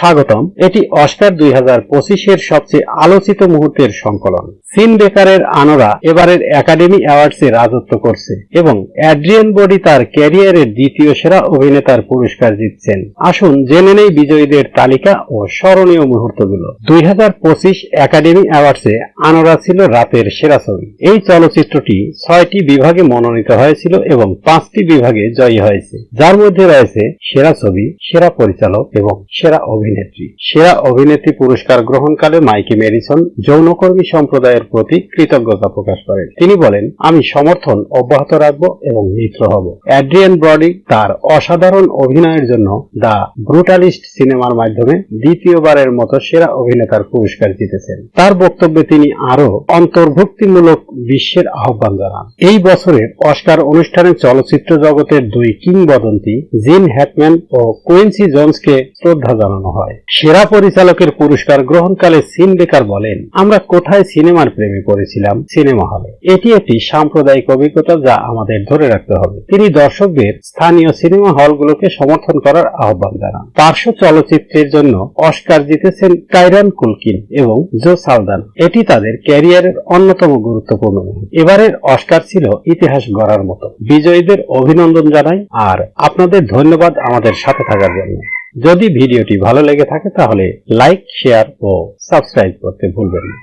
স্বাগতম। এটি অস্কার দুই হাজার পঁচিশের সবচেয়ে আলোচিত মুহূর্তের সংকলন। সিন বেকারের আনোরা এবারের একাডেমি অ্যাওয়ার্ডসে রাজত্ব করছে এবং অ্যাড্রিয়ান বডি তার ক্যারিয়ারের দ্বিতীয় সেরা অভিনেতার পুরস্কার জিতছেন। আসুন জেনে নেই বিজয়ীদের তালিকা ও স্মরণীয় মুহূর্তগুলো। দুই হাজার পঁচিশ একাডেমি অ্যাওয়ার্ডসে আনোরা ছিল রাতের সেরা ছবি। এই চলচ্চিত্রটি ছয়টি বিভাগে মনোনীত হয়েছিল এবং পাঁচটি বিভাগে জয়ী হয়েছে। যার মধ্যে রয়েছে সেরা ছবি, সেরা পরিচালক এবং সেরা অভিনেত্রী। সেরা অভিনেত্রী পুরস্কার গ্রহণকালে মাইকি মেডিসন যৌনকর্মী সম্প্রদায়ের প্রতি কৃতজ্ঞতা প্রকাশ করেন। তিনি বলেন, আমি সমর্থন অব্যাহত রাখব এবং মিত্র হব। অ্যাড্রিয়ান ব্রডি তার অসাধারণ অভিনয়ের জন্য দ্য ব্রুটালিস্ট সিনেমার মাধ্যমে দ্বিতীয়বারের মতো সেরা অভিনেতার পুরস্কার জিতেছেন। তার বক্তব্যে তিনি আরও অন্তর্ভুক্তিমূলক বিশ্বের আহ্বান জানান। এই বছরের অস্কার অনুষ্ঠানে চলচ্চিত্র জগতের দুই কিংবদন্তি জিন হ্যাকম্যান ও কুইন্সি জোন্সকে শ্রদ্ধা জানানো হয়। সেরা পরিচালকের পুরস্কার গ্রহণকালে সিন বেকার বলেন, আমরা কোথায় সিনেমার প্রেমে পড়েছিলাম সিনেমা হলে। এটি একটি সাম্প্রদায়িক অভিজ্ঞতা যা আমাদের ধরে রাখতে হবে। তিনি দর্শকদের স্থানীয় সিনেমা হলগুলোকে সমর্থন করার আহ্বান জানান। পার্শ্ব চলচ্চিত্রের জন্য অস্কার জিতেছেন কাইরান কুলকিন এবং জো সালদান। এটি তাদের ক্যারিয়ারের অন্যতম গুরুত্বপূর্ণ এবারের অস্কার ছিল ইতিহাস গড়ার মতো। বিজয়ীদের অভিনন্দন জানাই আর আপনাদের ধন্যবাদ আমাদের সাথে থাকার জন্য। যদি ভিডিওটি ভালো লেগে থাকে তাহলে লাইক, শেয়ার ও সাবস্ক্রাইব করতে ভুলবেন না।